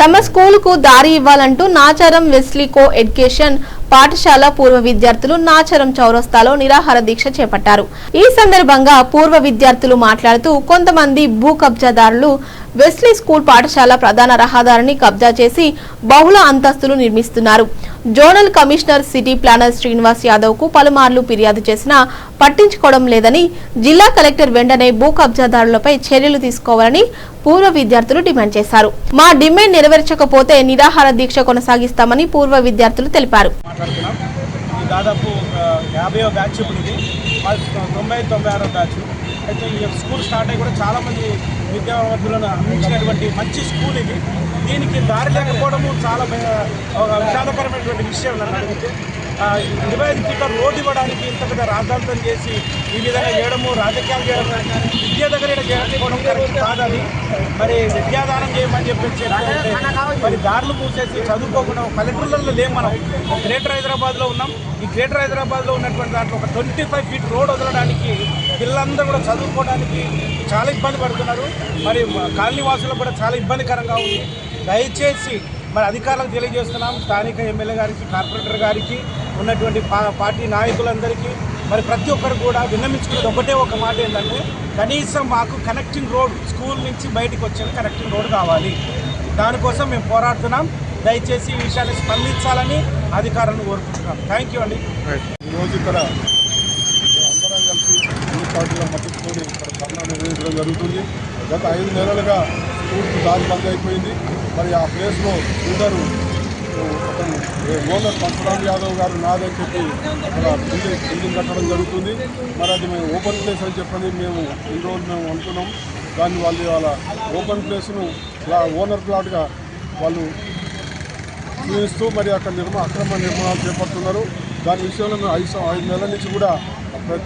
తమ స్కూలుకు దారి ఇవ్వాలంటూ నాచారం వెస్లికో ఎడ్యుకేషన్ పాఠశాల పూర్వ విద్యార్థులు నాచారం చౌరస్తాలో నిరాహార దీక్ష చేపట్టారు. ఈ సందర్భంగా పూర్వ విద్యార్థులు మాట్లాడుతూ కొంతమంది భూ కబ్జాదారులు వెస్లీ స్కూల్ పాఠశాల ప్రధాన రహదారిని కబ్జా చేసి బహుళ అంతస్తులు నిర్మిస్తున్నారు. Zonal commissioner city planner Srinivas యాదవ్కు పలుమార్లు ఫిర్యాదు చేసినా పట్టించుకోవడం లేదని జిల్లా కలెక్టర్ వెంటనే భూ కబ్జాదారులపై చర్యలు తీసుకోవాలని పూర్వ విద్యార్థులు డిమాండ్ చేశారు. మా డిమాండ్ నెరవేర్చకపోతే నిరాహార దీక్ష కొనసాగిస్తామని పూర్వ విద్యార్థులు తెలిపారు. దాదాపు యాభై బ్యాచ్ ఇప్పుడు ఇది. తొంభై తొంభై ఆరో బ్యాచ్. అయితే ఈ స్కూల్ స్టార్ట్ అయ్యి కూడా చాలామంది విద్యావంతులను అందించినటువంటి మంచి స్కూల్ ఇది. దీనికి దారి లేకపోవడము చాలా ఒక విషాదకరమైనటువంటి విషయం నన్ను అడిగితే. ఇరవై ఐదు ఫీట్ల రోడ్డు ఇవ్వడానికి ఇంత పెద్ద రాద్ధాంతం చేసి ఈ విధంగా చేయడము రాజకీయాలు చేయడం విద్య దగ్గర చేయకపోవడం కరెక్ట్ కాదని మరి విద్యాదానం చేయమని చెప్పేసి మరి దారులు పూసేసి చదువుకోకుండా పల్లెటూళ్ళలో లేం మనం. గ్రేటర్ హైదరాబాద్లో ఉన్నాం. ఈ గ్రేటర్ హైదరాబాద్లో ఉన్నటువంటి దాంట్లో ఒక ట్వంటీ ఫైవ్ ఫీట్ రోడ్ వదలడానికి పిల్లలందరూ కూడా చదువుకోవడానికి చాలా ఇబ్బంది పడుతున్నారు. మరి మా కాలనీ వాసులకు కూడా చాలా ఇబ్బందికరంగా ఉంది. దయచేసి మరి అధికారులకు తెలియజేస్తున్నాం. స్థానిక ఎమ్మెల్యే గారికి కార్పొరేటర్ గారికి ఉన్నటువంటి పార్టీ నాయకులందరికీ మరి ప్రతి ఒక్కరు కూడా విన్నమించుకునేది ఒకటే ఒక మాట ఏంటంటే కనీసం మాకు కనెక్టింగ్ రోడ్ స్కూల్ నుంచి బయటకు వచ్చిన కనెక్టింగ్ రోడ్ కావాలి. దానికోసం మేము పోరాడుతున్నాం. దయచేసి ఈ విషయాన్ని స్పందించాలని అధికారులను కోరుకుంటున్నాం. థ్యాంక్ యూ అండి. ఈరోజు ఇక్కడ పార్టీల మద్దతుతో ఇక్కడ ధర్నా నిర్వహించడం జరుగుతుంది. గత ఐదు నెలలుగా పూర్తి దారి బంద్ అయిపోయింది మరి ఆ ప్లేస్లో ఇద్దరు అతను ఓనర్ పరశురామ్ యాదవ్ గారు నాదని చెప్పి అక్కడ బిల్డింగ్ బిల్డింగ్ కట్టడం జరుగుతుంది. మరి అది మేము ఓపెన్ ప్లేస్ అని చెప్పని మేము ఈ రోజు మేము అనుకున్నాం దాన్ని వాళ్ళు వాళ్ళ ఓపెన్ ప్లేస్ను ఓనర్ ప్లాట్గా వాళ్ళు చూపిస్తూ మరి అక్కడ నిర్మా అక్రమ నిర్మాణాలు చేపడుతున్నారు. దాని విషయంలో మేము ఐదు ఐదు నెలల నుంచి కూడా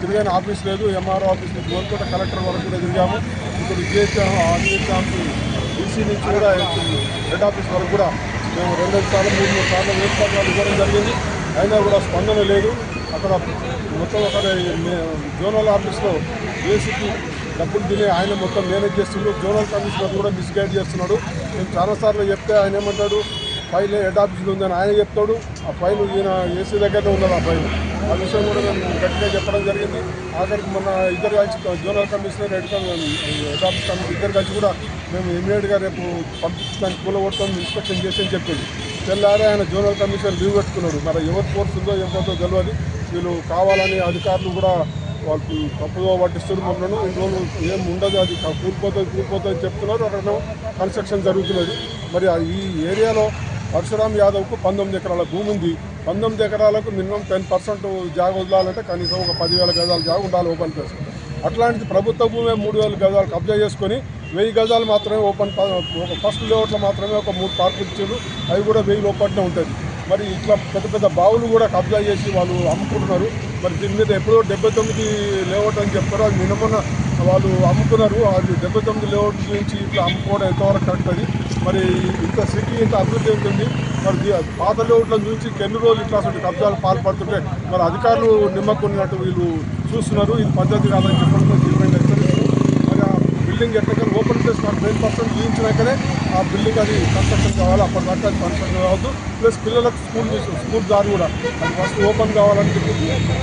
తిరిగిన ఆఫీస్ లేదు ఎంఆర్ఓ ఆఫీస్ నుంచి కోరుకోట కలెక్టర్ వరకు కూడా తిరిగాము. ఇప్పుడు జిహెచ్ఎం ఆఫీస్ డీసీ నుంచి కూడా హెడ్ ఆఫీస్ వరకు కూడా మేము రెండు సార్లు మూడు మూడు సార్లు వేసుపత్రాలు ఇవ్వడం జరిగింది. అయినా కూడా స్పందన లేదు. అక్కడ మొత్తం అక్కడ జోనల్ ఆఫీస్లో ఏసీకి డబ్బులు తినే ఆయన మొత్తం మేనేజ్ చేస్తున్నాడు జోనల్ కమిషనర్ కూడా మిస్గైడ్ చేస్తున్నాడు. మేము చాలాసార్లు చెప్తే ఆయన ఏమంటాడు? ఫైల్ హెడ్ ఆఫీస్లో ఉందని ఆయన చెప్తాడు. ఆ ఫైల్ ఈయన ఏసీ దగ్గరనే ఉన్నది ఆ ఫైల్. ఆ విషయం కూడా మేము గట్టిగా చెప్పడం జరిగింది. ఆఖరికి మొన్న ఇద్దరు కలిసి zonal commissioner head head office commissioner ఇద్దరు కలిసి కూడా మేము ఇమీడియట్గా రేపు పంపించడానికి కూలగొడతాం ఇన్స్పెక్షన్ చేసి అని చెప్పింది తెల్లారే ఆయన జోనల్ కమిషనర్ లీవ్ పెట్టుకున్నాడు. మరి ఎవరు ఫోర్స్ ఉందో ఎవరితో తెలియదు వీళ్ళు కావాలని అధికారులు కూడా వాళ్ళు తప్పుగా పట్టిస్తున్నారు మమ్మల్ని ఇన్ని రోజులు ఏం ఉండదు అది కూలిపోతుంది కూలిపోతుంది చెప్తున్నారు. అక్కడ కన్స్ట్రక్షన్ జరుగుతున్నది. మరి ఆ ఈ ఏరియాలో పరశురామ్ యాదవ్కు పంతొమ్మిది ఎకరాల భూమి ఉంది. పంతొమ్మిది ఎకరాలకు మినిమం టెన్ పర్సెంట్ జాగ వదలాలంటే కనీసం ఒక పదివేల గజాల జాగ ఉండాలి ఓపెన్ ప్లేస్. అట్లాంటిది ప్రభుత్వ భూమి మూడు వేల గజాలు కబ్జా చేసుకొని వెయ్యి గజాలు మాత్రమే ఓపెన్ ఒక ఫస్ట్ లేఅవుట్లో మాత్రమే ఒక మూడు పార్కులు ఇచ్చారు. అవి కూడా వెయ్యి లోపలనే ఉంటుంది మరి ఇట్లా పెద్ద పెద్ద బావులు కూడా కబ్జా చేసి వాళ్ళు అమ్ముకుంటున్నారు. మరి దీని మీద ఎప్పుడో డెబ్బై తొమ్మిది లేఅవుట్ అని చెప్తారు. అది మినిమం వాళ్ళు అమ్ముతున్నారు. అది డెబ్బై తొమ్మిది లేఅవుట్ నుంచి ఇట్లా అమ్ముకోవడం ఎంతవరకు కరెక్ట్ అది? మరి ఇంత సిటీ ఇంత అభివృద్ధి ఉంటుంది మరి పాత లేఅవుట్ల నుంచి ఎన్ని రోజులు ఇట్లా అసలు కబ్జాలు పాల్పడుతుంటే మరి అధికారులు నిమ్మకున్నట్టు వీళ్ళు చూస్తున్నారు. ఇది పద్ధతి కాదని చెప్పడంతో తీవ్రంగా మరి ఆ బిల్డింగ్ ఎట్లకైనా ఓపెన్ ప్లేస్ మనకు టెన్ పర్సెంట్ చూపించినాకనే ఆ బిల్డింగ్ అది కన్స్ట్రక్షన్ కావాలి. అప్పటిదాకా అది కన్స్ట్రక్షన్ కావద్దు. ప్లస్ పిల్లలకు స్కూల్ స్కూల్ దారి కూడా. అది ఫస్ట్ ఓపెన్ కావాలని చెప్పి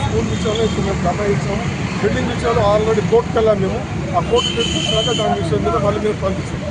స్కూల్ విషయంలో ఇప్పుడు మేము ధర్నా ఇచ్చాము బిల్డింగ్ విషయంలో ఆల్రెడీ కోర్టుకు వెళ్ళాము మేము. ఆ కోర్టు తీసుకొచ్చినాక దాని విషయం మీద మళ్ళీ మేము పంపిస్తాం